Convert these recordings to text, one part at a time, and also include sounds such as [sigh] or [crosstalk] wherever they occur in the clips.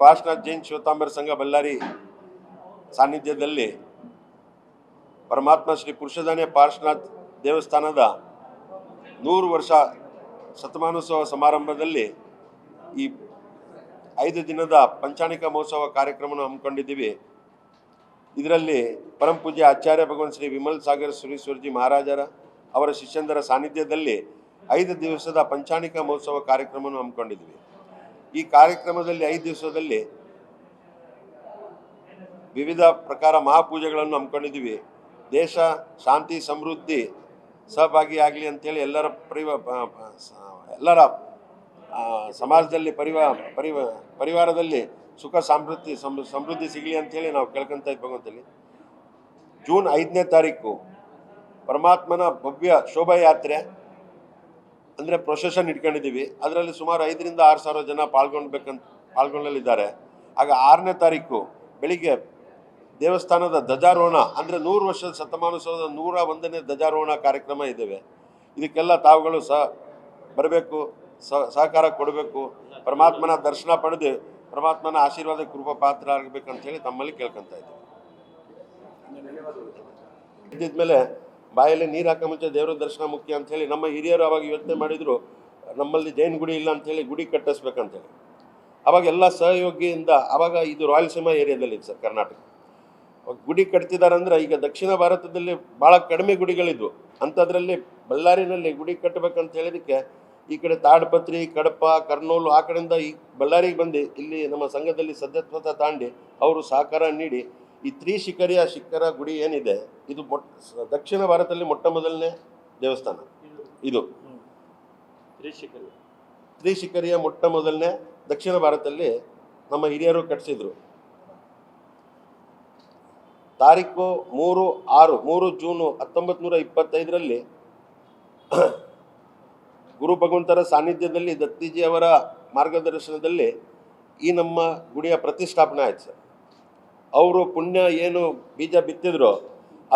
ಪಾರ್ಶ್ವನಾಥ್ ಜೈನ್ ಶಿವತಾಂಬರ ಸಂಘ ಬಳ್ಳಾರಿ ಸಾನ್ನಿಧ್ಯದಲ್ಲಿ ಪರಮಾತ್ಮ ಶ್ರೀ ಪುರುಷದಾನೆ ಪಾರ್ಶ್ವನಾಥ್ ದೇವಸ್ಥಾನದ ನೂರು ವರ್ಷ ಶತಮಾನೋತ್ಸವ ಸಮಾರಂಭದಲ್ಲಿ ಈ ಐದು ದಿನದ ಪಂಚಾಣಿಕ ಮಹೋತ್ಸವ ಕಾರ್ಯಕ್ರಮವನ್ನು ಹಮ್ಮಿಕೊಂಡಿದ್ದೀವಿ. ಇದರಲ್ಲಿ ಪರಂ ಪೂಜೆ ಆಚಾರ್ಯ ಭಗವಾನ್ ಶ್ರೀ ವಿಮಲ್ ಸಾಗರ್ ಸುರೀಶ್ವರ್ಜಿ ಮಹಾರಾಜರ ಅವರ ಶಿಷ್ಯಂದರ ಸಾನ್ನಿಧ್ಯದಲ್ಲಿ ಐದು ದಿವಸದ ಪಂಚಾಣಿಕ ಮಹೋತ್ಸವ ಕಾರ್ಯಕ್ರಮವನ್ನು ಹಮ್ಮಿಕೊಂಡಿದ್ದೀವಿ. ಈ ಕಾರ್ಯಕ್ರಮದಲ್ಲಿ ಐದು ದಿವಸದಲ್ಲಿ ವಿವಿಧ ಪ್ರಕಾರ ಮಹಾಪೂಜೆಗಳನ್ನು ಹಮ್ಮಿಕೊಂಡಿದ್ದೀವಿ. ದೇಶ ಶಾಂತಿ, ಸಮೃದ್ಧಿ, ಸಹಭಾಗಿಯಾಗಲಿ ಅಂತೇಳಿ ಎಲ್ಲರ ಪರಿವ ಎಲ್ಲರ ಸಮಾಜದಲ್ಲಿ ಪರಿವ ಪರಿವ, ಪರಿವಾರದಲ್ಲಿ ಸುಖ, ಸಮೃದ್ಧಿ ಸಮ್- ಸಮೃದ್ಧಿ ಸಿಗಲಿ ಅಂತೇಳಿ ನಾವು ಕೇಳ್ಕೊಂತ ಭಗವಂತಲ್ಲಿ. ಜೂನ್ ಐದನೇ ತಾರೀಕು ಪರಮಾತ್ಮನ ಭವ್ಯ ಶೋಭಾಯಾತ್ರೆ. ಅಂದರೆ ಪ್ರೊಸೆಷನ್ ಇಟ್ಕೊಂಡಿದ್ದೀವಿ. ಅದರಲ್ಲಿ ಸುಮಾರು ಐದರಿಂದ ಆರು ಸಾವಿರ ಜನ ಪಾಲ್ಗೊಳ್ಬೇಕಂತ ಪಾಲ್ಗೊಳ್ಳಲಿದ್ದಾರೆ ಆಗ ಆರನೇ ತಾರೀಕು ಬೆಳಿಗ್ಗೆ ದೇವಸ್ಥಾನದ ಧ್ವಜಾರೋಹಣ, ಅಂದರೆ ನೂರು ವರ್ಷದ ಶತಮಾನೋತ್ಸವದ ನೂರ ಒಂದನೇ ಧ್ವಜಾರೋಹಣ ಕಾರ್ಯಕ್ರಮ ಇದ್ದೇವೆ ಇದಕ್ಕೆಲ್ಲ ತಾವುಗಳು ಸಹ ಬರಬೇಕು ಸಹಕಾರ ಕೊಡಬೇಕು. ಪರಮಾತ್ಮನ ದರ್ಶನ ಪಡೆದು, ಪರಮಾತ್ಮನ ಆಶೀರ್ವಾದ ಕೃಪಾ ಪಾತ್ರ ಆಗಬೇಕಂತೇಳಿ ತಮ್ಮಲ್ಲಿ ಕೇಳ್ಕೊತಾ ಇದ್ದೀವಿ. ಇದ್ದಿದ್ಮೇಲೆ ಬಾಯಲ್ಲಿ ನೀರು ಹಾಕೋ ಮುಂಚೆ ದೇವರ ದರ್ಶನ ಮುಖ್ಯ ಅಂತ ಹೇಳಿ ನಮ್ಮ ಹಿರಿಯರು ಅವಾಗ ಯೋಚನೆ ಮಾಡಿದ್ರು, ನಮ್ಮಲ್ಲಿ ಜೈನ್ ಗುಡಿ ಇಲ್ಲ ಅಂತೇಳಿ ಗುಡಿ ಕಟ್ಟಿಸ್ಬೇಕಂತೇಳಿ ಅವಾಗ ಎಲ್ಲ ಸಹಯೋಗಿಯಿಂದ ಅವಾಗ ಇದು ರಾಯಲಸೀಮಾ ಏರಿಯಾದಲ್ಲಿ ಸರ್ ಕರ್ನಾಟಕ. ಗುಡಿ ಕಟ್ತಿದ್ದಾರೆ ಅಂದ್ರೆ ಈಗ ದಕ್ಷಿಣ ಭಾರತದಲ್ಲಿ ಭಾಳ ಕಡಿಮೆ ಗುಡಿಗಳಿದ್ವು. ಅಂಥದ್ರಲ್ಲಿ ಬಳ್ಳಾರಿನಲ್ಲಿ ಗುಡಿ ಕಟ್ಟಬೇಕಂತ ಹೇಳಿದಕ್ಕೆ ಈ ಕಡೆ ತಾಡಪತ್ರಿ ಕಡಪ ಕರ್ನೂಲು ಆ ಕಡೆಯಿಂದ ಈ ಬಳ್ಳಾರಿಗೆ ಬಂದು ಇಲ್ಲಿ ನಮ್ಮ ಸಂಘದಲ್ಲಿ ಸದಸ್ಯತ್ವ ತಾಂಡಿ ಅವರು ಸಹಕಾರ ನೀಡಿ ಈ ತ್ರಿಶಿಖರಿಯ ಶಿಖರ ಗುಡಿ ಏನಿದೆ ಇದು ಮೊಟ್ಟ ದಕ್ಷಿಣ ಭಾರತದಲ್ಲಿ ಮೊಟ್ಟ ಮೊದಲನೇ ದೇವಸ್ಥಾನ. ಇದು. ತ್ರಿಶಿಖರಿ ತ್ರಿಶಿಖರಿಯ ಮೊಟ್ಟ ಮೊದಲನೇ ದಕ್ಷಿಣ ಭಾರತದಲ್ಲಿ ನಮ್ಮ ಹಿರಿಯರು ಕಟ್ಟಿಸಿದ್ರು ತಾರೀಕು ಮೂರು ಆರು ಮೂರು ಜೂನು ಹತ್ತೊಂಬತ್ತು ನೂರ ಇಪ್ಪತ್ತೈದರಲ್ಲಿ ಗುರು ಭಗವಂತರ ಸಾನ್ನಿಧ್ಯದಲ್ಲಿ ದತ್ತಿಜಿ ಅವರ ಮಾರ್ಗದರ್ಶನದಲ್ಲಿ ಈ ನಮ್ಮ ಗುಡಿಯ ಪ್ರತಿಷ್ಠಾಪನೆ ಆಯ್ತು ಸರ್. ಅವರು ಪುಣ್ಯ ಏನು ಬೀಜ ಬಿತ್ತಿದ್ರು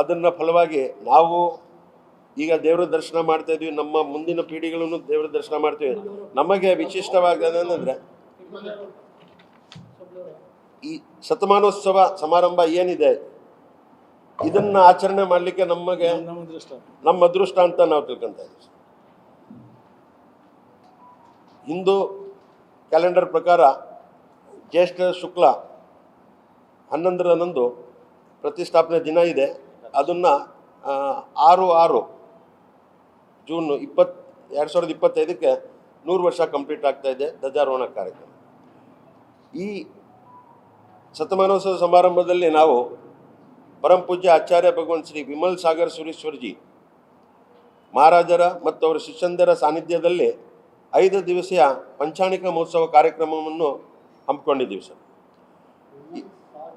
ಅದನ್ನು ಫಲವಾಗಿ ನಾವು ಈಗ ದೇವರ ದರ್ಶನ ಮಾಡ್ತಾ ಇದ್ವಿ. ನಮ್ಮ ಮುಂದಿನ ಪೀಳಿಗೆಗಳನ್ನು ದೇವರ ದರ್ಶನ ಮಾಡ್ತೀವಿ. ನಮಗೆ ವಿಶಿಷ್ಟವಾಗದಂದ್ರೆ ಈ ಶತಮಾನೋತ್ಸವ ಸಮಾರಂಭ ಏನಿದೆ? ಇದನ್ನ ಆಚರಣೆ ಮಾಡಲಿಕ್ಕೆ ನಮಗೆ ನಮ್ಮ ಅದೃಷ್ಟ ಅಂತ ನಾವು ತಿಳ್ಕೊಂತ ಇದ್ದೀವಿ ಹಿಂದೂ ಕ್ಯಾಲೆಂಡರ್ ಪ್ರಕಾರ ಜ್ಯೇಷ್ಠ ಶುಕ್ಲ ಹನ್ನೊಂದರಂದು ಪ್ರತಿಷ್ಠಾಪನೆ ದಿನ ಇದೆ. ಅದನ್ನು ಆರು ಆರು ಜೂನ್ ಇಪ್ಪತ್ತು ಎರಡು ಸಾವಿರದ ಇಪ್ಪತ್ತೈದಕ್ಕೆ ನೂರು ವರ್ಷ ಕಂಪ್ಲೀಟ್ ಆಗ್ತಾ ಇದೆ ಧ್ವಜಾರೋಹಣ ಕಾರ್ಯಕ್ರಮ. ಈ ಶತಮಾನೋತ್ಸವ ಸಮಾರಂಭದಲ್ಲಿ ನಾವು ಪರಂ ಪೂಜ್ಯ ಆಚಾರ್ಯ ಭಗವಂತ ಶ್ರೀ ವಿಮಲ್ ಸಾಗರ್ ಸುರೀಶ್ವರ್ಜಿ ಮಹಾರಾಜರ ಮತ್ತು ಅವರ ಶಿಷ್ಯಂದರ ಸಾನ್ನಿಧ್ಯದಲ್ಲಿ ಐದು ದಿವಸೀಯ ಪಂಚಾಣಿಕ ಮಹೋತ್ಸವ ಕಾರ್ಯಕ್ರಮವನ್ನು ಹಮ್ಮಿಕೊಂಡಿದ್ದೀವಿ ಸರ್.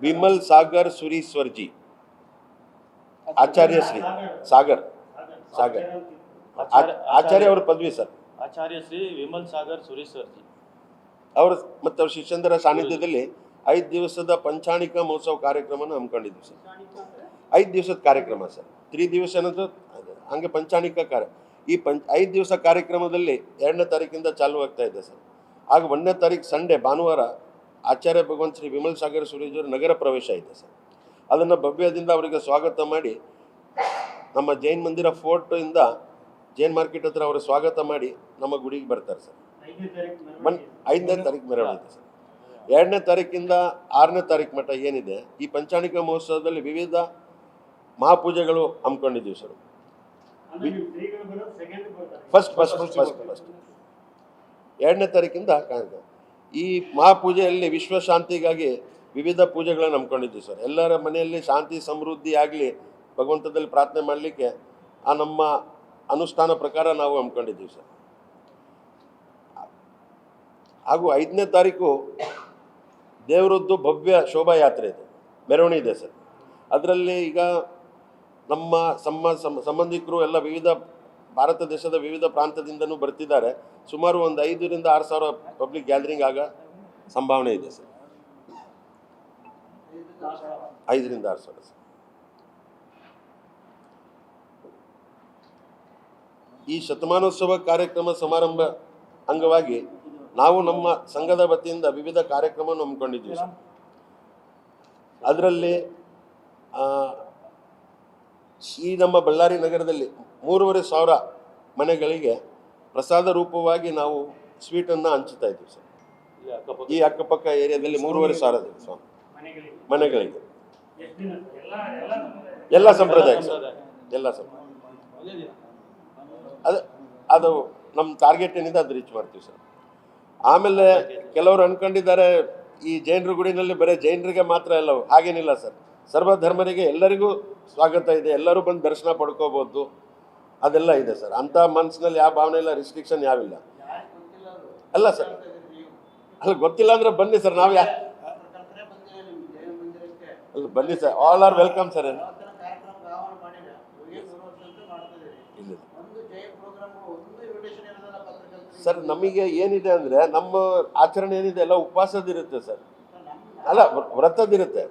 ವಿಮಲ್ ಸಾಗರ್ ಸುರೀಶ್ವರ್ಜಿ. ಆಚಾರ್ಯ ಶ್ರೀ ಸಾಗರ್. ಸಾಗರ್. ಆಚಾರ್ಯ ಅವ್ರ ಪದವಿ ಸರ್. ಆಚಾರ್ಯ ಶ್ರೀ ವಿಮಲ್ ಸಾಗರ್ ಸುರೇಶ್ವರ್ಜಿ. ಅವ್ರ ಮತ್ತು ಅವ್ರ ಶಿಷ್ಯಂದರ ಸಾನ್ನಿಧ್ಯದಲ್ಲಿ ಐದು ದಿವಸದ ಪಂಚಾಣಿಕ ಮಹೋತ್ಸವ ಕಾರ್ಯಕ್ರಮನ ಹಮ್ಮಿಕೊಂಡಿದ್ವಿ ಸರ್. ಐದು ದಿವಸದ ಕಾರ್ಯಕ್ರಮ ಸರ್. ತ್ರೀ ದಿವಸ ಅನ್ನೋದು ಅದು ಹಂಗೆ ಪಂಚಾಣಿಕ ಕಾರ್ಯ ಈ ಪಂಚ ಐದು ದಿವಸ ಕಾರ್ಯಕ್ರಮದಲ್ಲಿ ಎರಡನೇ ತಾರೀಕಿಂದ ಚಾಲೂ ಆಗ್ತಾ ಇದೆ ಸರ್. ಆಗ ಒಂದನೇ ತಾರೀಕು ಸಂಡೇ ಭಾನುವಾರ ಆಚಾರ್ಯ ಭಗವಂತ ಶ್ರೀ ವಿಮಲ್ ಸಾಗರ್ ಸುರೇಶ್ವರ ನಗರ ಪ್ರವೇಶ ಇದೆ ಸರ್. ಅದನ್ನು ಭವ್ಯದಿಂದ ಅವರಿಗೆ ಸ್ವಾಗತ ಮಾಡಿ ನಮ್ಮ ಜೈನ್ ಮಂದಿರ ಫೋರ್ಟಿಂದ ಜೈನ್ ಮಾರ್ಕೆಟ್ ಹತ್ರ ಅವರ ಸ್ವಾಗತ ಮಾಡಿ ನಮ್ಮ ಗುಡಿಗೆ ಬರ್ತಾರೆ ಸರ್. ಮನ್ ಐದನೇ ತಾರೀಕು ಮೆರವಣಿಗೆ ಸರ್. ಎರಡನೇ ತಾರೀಕಿಂದ ಆರನೇ ತಾರೀಕು ಮಟ್ಟ ಏನಿದೆ ಈ ಪಂಚಾಣಿಕ ಮಹೋತ್ಸವದಲ್ಲಿ ವಿವಿಧ ಮಹಾಪೂಜೆಗಳು ಹಮ್ಮಿಕೊಂಡಿದ್ದೀವಿ sir. First first first first first. ಎರಡನೇ ತಾರೀಕಿಂದ ಕಾಣ್ತದೆ. ಈ ಮಹಾಪೂಜೆಯಲ್ಲಿ ವಿಶ್ವಶಾಂತಿಗಾಗಿ ವಿವಿಧ ಪೂಜೆಗಳನ್ನು ನಂಬ್ಕೊಂಡಿದ್ವಿ ಸರ್. ಎಲ್ಲರ ಮನೆಯಲ್ಲಿ ಶಾಂತಿ, ಸಮೃದ್ಧಿ ಆಗಲಿ ಭಗವಂತದಲ್ಲಿ ಪ್ರಾರ್ಥನೆ ಮಾಡಲಿಕ್ಕೆ ಆ ನಮ್ಮ ಅನುಷ್ಠಾನ ಪ್ರಕಾರ ನಾವು ಹಮ್ಮಿಕೊಂಡಿದ್ದೀವಿ ಸರ್. ಹಾಗೂ ಐದನೇ ತಾರೀಕು ದೇವರದ್ದು ಭವ್ಯ ಶೋಭಾಯಾತ್ರೆ ಇದೆ. ಮೆರವಣಿಗೆ ಇದೆ ಸರ್. ಅದರಲ್ಲಿ ಈಗ ನಮ್ಮ ಸಂಬಂಧಿಕರು ಎಲ್ಲ ವಿವಿಧ ಭಾರತ ದೇಶದ ವಿವಿಧ ಪ್ರಾಂತದಿಂದನೂ ಬರ್ತಿದ್ದಾರೆ. ಸುಮಾರು ಒಂದು ಐದರಿಂದ ಆರು ಸಾವಿರ ಪಬ್ಲಿಕ್ ಗ್ಯಾದರಿಂಗ್ ಆಗ ಸಂಭಾವನೆ ಇದೆ ಸರ್. ಐದರಿಂದ ಆರು ಸಾವಿರ ಸರ್. ಈ ಶತಮಾನೋತ್ಸವ ಕಾರ್ಯಕ್ರಮ ಸಮಾರಂಭ ಅಂಗವಾಗಿ ನಾವು ನಮ್ಮ ಸಂಘದ ವತಿಯಿಂದ ವಿವಿಧ ಕಾರ್ಯಕ್ರಮವನ್ನು ಹಮ್ಮಿಕೊಂಡಿದ್ದೀವಿ ಸರ್. ಅದರಲ್ಲಿ ಈ ನಮ್ಮ ಬಳ್ಳಾರಿ ನಗರದಲ್ಲಿ ಮೂರುವರೆ ಸಾವಿರ ಮನೆಗಳಿಗೆ ಪ್ರಸಾದ ರೂಪವಾಗಿ ನಾವು ಸ್ವೀಟನ್ನು ಹಂಚುತ್ತಾ ಇದ್ದೀವಿ ಸರ್. ಈ ಅಕ್ಕಪಕ್ಕ ಏರಿಯಾದಲ್ಲಿ ಮೂರುವರೆ ಸಾವಿರ ಇದೆ ಸ್ವಾಮಿ. ಮನೆಗಳಿಗೆ. ಎಲ್ಲ ಸಂಪ್ರದಾಯ ಸರ್. ಎಲ್ಲ ಸಂಪ್ರದಾಯ ಅದು ಅದು ನಮ್ಮ ಟಾರ್ಗೆಟ್ ಏನಿದೆ ಅದು ರೀಚ್ ಮಾಡ್ತೀವಿ ಸರ್. ಆಮೇಲೆ ಕೆಲವರು ಅನ್ಕೊಂಡಿದ್ದಾರೆ ಈ ಜೈನರ ಗುಡಿನಲ್ಲಿ ಬರೀ ಜೈನರಿಗೆ ಮಾತ್ರ ಎಲ್ಲ ಹಾಗೇನಿಲ್ಲ ಸರ್. ಸರ್ವಧರ್ಮರಿಗೆ ಎಲ್ಲರಿಗೂ ಸ್ವಾಗತ ಇದೆ. ಎಲ್ಲರೂ ಬಂದು ದರ್ಶನ ಪಡ್ಕೋಬೋದು. ಅದೆಲ್ಲ ಇದೆ ಸರ್. ಅಂಥ ಮನಸ್ಸಿನಲ್ಲಿ ಯಾವ ಭಾವನೆ ಇಲ್ಲ ರಿಸ್ಟ್ರಿಕ್ಷನ್ ಯಾವಿಲ್ಲ ಅಲ್ಲ ಸರ್. ಅಲ್ಲ ಗೊತ್ತಿಲ್ಲ ಅಂದ್ರೆ ಬನ್ನಿ ಸರ್, ನಾವು ಯಾ ಅಲ್ಲ ಬನ್ನಿ sir all are welcome sir. ಇಲ್ಲ ಸರ್, ನಮಗೆ ಏನಿದೆ ಅಂದ್ರೆ ನಮ್ಮ ಆಚರಣೆ ಏನಿದೆ, ಎಲ್ಲ ಉಪವಾಸದಿರುತ್ತೆ ಸರ್. ಅಲ್ಲ ವ್ರ- ವ್ರತದಿರುತ್ತೆ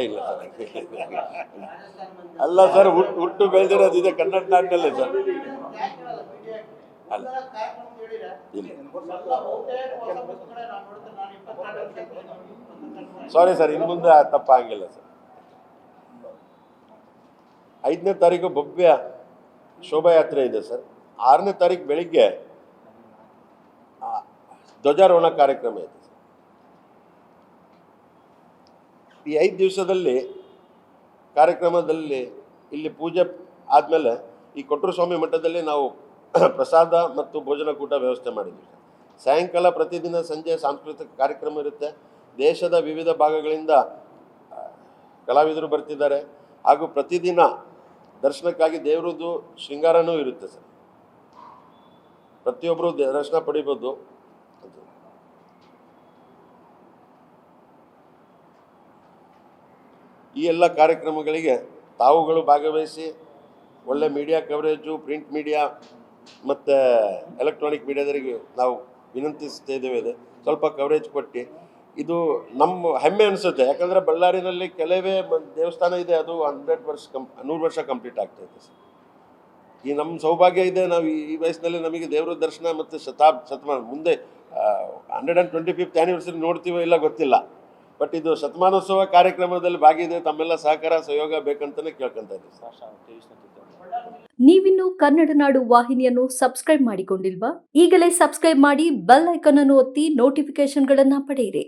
ಇಲ್ಲ ಸರ್. ಅಲ್ಲ ಸರ್ ಹುಟ್ಟು ಹುಟ್ಟು ಬೆಳೆದಿರೋದು ಇದೆ ಕನ್ನಡ ನಾಡಿನಲ್ಲೇ ಸರ್. ಅಲ್ಲ. ಇಲ್ಲ. ಸಾರಿ ಸರ್ ಇನ್ನು ಮುಂದೆ ಆ ತಪ್ಪಾಗಿಲ್ಲ ಸರ್. ಐದನೇ ತಾರೀಕು ಭವ್ಯ ಶೋಭಾಯಾತ್ರೆ ಇದೆ ಸರ್. ಆರನೇ ತಾರೀಕು ಬೆಳಿಗ್ಗೆ ಆ, ಧ್ವಜಾರೋಹಣ ಕಾರ್ಯಕ್ರಮ ಇದೆ ಸರ್ ಈ ಐದು ದಿವಸದಲ್ಲಿ ಕಾರ್ಯಕ್ರಮದಲ್ಲಿ ಇಲ್ಲಿ ಪೂಜೆ ಆದಮೇಲೆ ಈ ಕೊಟ್ಟರು ಸ್ವಾಮಿ ಮಠದಲ್ಲಿ ನಾವು [clears throat] ಪ್ರಸಾದ ಮತ್ತು ಭೋಜನಕೂಟ ವ್ಯವಸ್ಥೆ ಮಾಡಿದ್ವಿ ಸರ್. ಸಾಯಂಕಾಲ ಪ್ರತಿದಿನ ಸಂಜೆ ಸಾಂಸ್ಕೃತಿಕ ಕಾರ್ಯಕ್ರಮ ಇರುತ್ತೆ. ದೇಶದ ವಿವಿಧ ಭಾಗಗಳಿಂದ ಕಲಾವಿದರು ಬರ್ತಿದ್ದಾರೆ. ಹಾಗೂ ಪ್ರತಿದಿನ ದರ್ಶನಕ್ಕಾಗಿ ದೇವರದ್ದು ಶೃಂಗಾರನೂ ಇರುತ್ತೆ ಸರ್. ಪ್ರತಿಯೊಬ್ಬರು ದರ್ಶನ ಪಡಿಬೋದು ಅದು. ಈ ಎಲ್ಲ ಕಾರ್ಯಕ್ರಮಗಳಿಗೆ ತಾವುಗಳು ಭಾಗವಹಿಸಿ ಒಳ್ಳೆ ಮೀಡಿಯಾ ಕವರೇಜು ಪ್ರಿಂಟ್ ಮೀಡಿಯಾ ಮತ್ತು ಎಲೆಕ್ಟ್ರಾನಿಕ್ ಮೀಡಿಯಾದವರಿಗೆ ನಾವು ವಿನಂತಿಸ್ತಾ ಇದ್ದೇವೆ. ಇದೆ ಸ್ವಲ್ಪ ಕವರೇಜ್ ಕೊಟ್ಟು ಇದು ನಮ್ಮ ಹೆಮ್ಮೆ ಅನಿಸುತ್ತೆ. ಯಾಕಂದರೆ ಬಳ್ಳಾರಿನಲ್ಲಿ ಕೆಲವೇ ದೇವಸ್ಥಾನ ಇದೆ, ಅದು ಹಂಡ್ರೆಡ್ ವರ್ಷ ಕಂ, ನೂರು ವರ್ಷ ಕಂಪ್ಲೀಟ್ ಆಗ್ತಾ ಇದೆ ಸರ್. ಈ ನಮ್ಮ ಸೌಭಾಗ್ಯ ಇದೆ, ನಾವು ಈ ವಯಸ್ಸಿನಲ್ಲಿ ನಮಗೆ ದೇವರ ದರ್ಶನ ಮತ್ತು ಶತಾಬ್ ಶತಮಾನ ಮುಂದೆ hundred and twenty fifth anniversary ನೋಡ್ತೀವೋ ಇಲ್ಲ ಗೊತ್ತಿಲ್ಲ. ಬಟ್ ಇದು ಶತಮಾನೋತ್ಸವ ಕಾರ್ಯಕ್ರಮದಲ್ಲಿ ಭಾಗಿದ್ರೆ ತಮ್ಮೆಲ್ಲ ಸಹಕಾರ, ಸಹಯೋಗ ಬೇಕಂತಾನೆ ಕೇಳ್ಕೊಂತ ನೀವಿನ್ನು ಕನ್ನಡ ನಾಡು ವಾಹಿನಿಯನ್ನು ಸಬ್ಸ್ಕ್ರೈಬ್ ಮಾಡಿಕೊಂಡಿಲ್ವಾ? ಈಗಲೇ ಸಬ್ಸ್ಕ್ರೈಬ್ ಮಾಡಿ ಬೆಲ್ ಐಕಾನ್ ಅನ್ನು ಒತ್ತಿ ನೋಟಿಫಿಕೇಶನ್ಗಳನ್ನ ಪಡೆಯಿರಿ.